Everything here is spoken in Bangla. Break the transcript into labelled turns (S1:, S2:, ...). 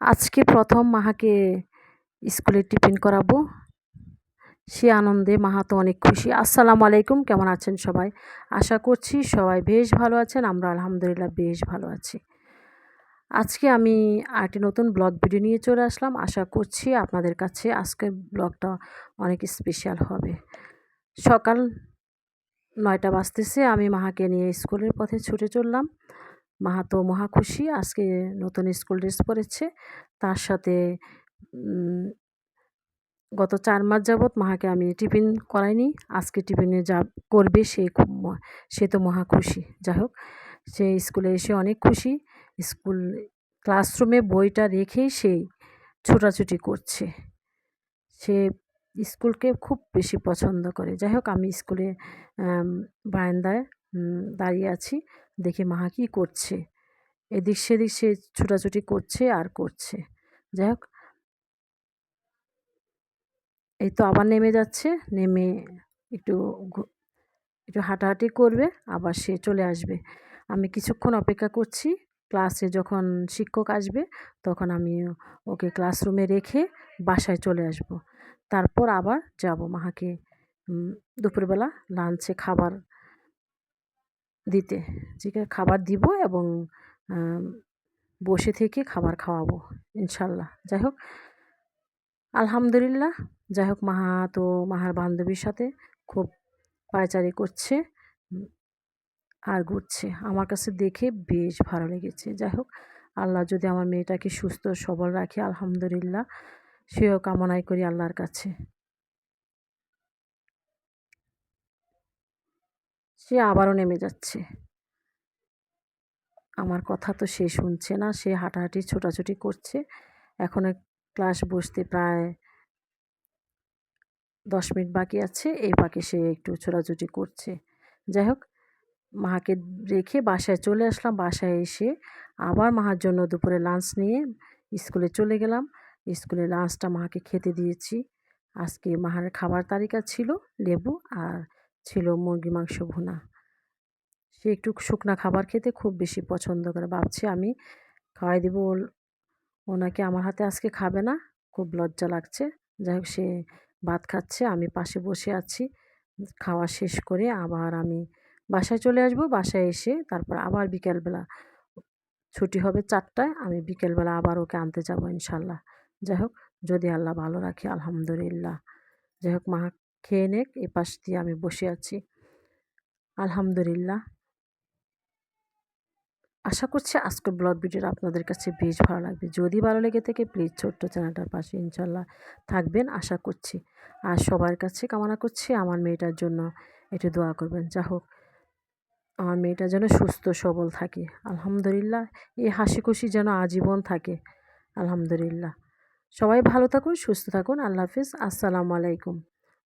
S1: আজকে প্রথম মাহাকে স্কুলে টিফিন করাবো। সে আনন্দে মাহা তো অনেক খুশি। আসসালামু আলাইকুম, কেমন আছেন সবাই? আশা করছি সবাই বেশ ভালো আছেন, আমরা আলহামদুলিল্লাহ বেশ ভালো আছি। আজকে আমি আরেকটি নতুন ব্লগ ভিডিও নিয়ে চলে আসলাম। আশা করছি আপনাদের কাছে আজকের ব্লগটা অনেক স্পেশাল হবে। সকাল নয়টা বাজতেছে, আমি মাহাকে নিয়ে স্কুলের পথে ছুটে চললাম। মাহা তো মহা খুশি, আজকে নতুন স্কুল ড্রেস পরেছে। তার সাথে গত চার মাস যাবৎ মাহাকে আমি টিফিন করাইনি। আজকে টিফিনে যা করবে সে খুব সে তো মহা খুশি। যাই হোক, সে স্কুলে এসে অনেক খুশি। স্কুল ক্লাসরুমে বইটা রেখেই সেই ছোটাছুটি করছে। সে স্কুলকে খুব বেশি পছন্দ করে। যাই হোক, আমি স্কুলে বারান্দায় দাঁড়িয়ে আছি। দেখি মাহা কী করছে। এদিক সেদিক সে ছোটাছুটি করছে আর করছে। যাই হোক। এই তো আবার নেমে যাচ্ছে। নেমে একটু একটু হাঁটাহাঁটি করবে। আবার সে চলে আসবে। আমি কিছুক্ষণ অপেক্ষা করছি। ক্লাসে যখন শিক্ষক আসবে, তখন আমি ওকে ক্লাসরুমে রেখে বাসায় চলে আসব। তারপর আবার যাব মাহাকে দুপুরবেলা লাঞ্চে খাবার দিতে। চিকেন খাবার দিব এবং বসে থেকে খাবার খাওয়াবো, ইনশাল্লাহ। যাই হোক, আলহামদুলিল্লাহ। যাই হোক মাহা তো মাহার বান্ধবীর সাথে খুব পায়চারি করছে, আর ঘুরছে। আমার কাছে দেখে বেশ ভালো লেগেছে। যাই হোক, আল্লাহ যদি আমার মেয়েটাকে সুস্থ সবল রাখে, আলহামদুলিল্লাহ। সেও কামনাই করি আল্লাহর কাছে। সে আবারও নেমে যাচ্ছে। আমার কথা তো সে শুনছে না, সে হাঁটাহাঁটি, ছোটাছুটি করছে। এখন ক্লাস বসতে প্রায় দশ মিনিট বাকি আছে এই পাকে সে একটু ছোটাছুটি করছে। যাই হোক, মাকে রেখে বাসায় চলে আসলাম। বাসায় এসে আবার মাহার জন্য দুপুরে লাঞ্চ নিয়ে স্কুলে চলে গেলাম। স্কুলে লাঞ্চটা মাকে খেতে দিয়েছি। আজকে মাহার খাবার তালিকা ছিল লেবু আর ছিল মুরগি, মাংস ভুনা। সে একটু শুকনা খাবার খেতে খুব বেশি পছন্দ করে। ভাবছি আমি খাওয়াই দেবো ওনাকে আমার হাতে আজকে খাবে না, খুব লজ্জা লাগছে। যাই হোক, সে ভাত খাচ্ছে, আমি পাশে বসে আছি। খাওয়া শেষ করে আবার আমি বাসায় চলে আসব। বাসায় এসে তারপর আবার বিকেলবেলা ছুটি হবে চারটায়, আমি বিকেলবেলা আবার ওকে আনতে যাব ইনশাল্লাহ। যাই হোক, যদি আল্লাহ ভালো রাখে, আলহামদুলিল্লাহ। যাই হোক, মা খেয়ে নেক এ পাশ দিয়ে আমি বসে আছি। আলহামদুলিল্লাহ। আশা করছি আজকের ব্লগ ভিডিওটা আপনাদের কাছে বেশ ভালো লাগবে। যদি ভালো লেগে থাকে প্লিজ ছোট্ট চ্যানেলটার পাশে ইনশাল্লাহ থাকবেন, আশা করছি। আর সবার কাছে কামনা করছি আমার মেয়েটার জন্য একটু দোয়া করবেন। যা হোক, আমার মেয়েটা যেন সুস্থ, সবল থাকে। আলহামদুলিল্লাহ এই হাসি খুশি যেন আজীবন থাকে। আলহামদুলিল্লাহ। সবাই ভালো থাকুন, সুস্থ থাকুন। আল্লাহ হাফিজ। আসসালামু আলাইকুম।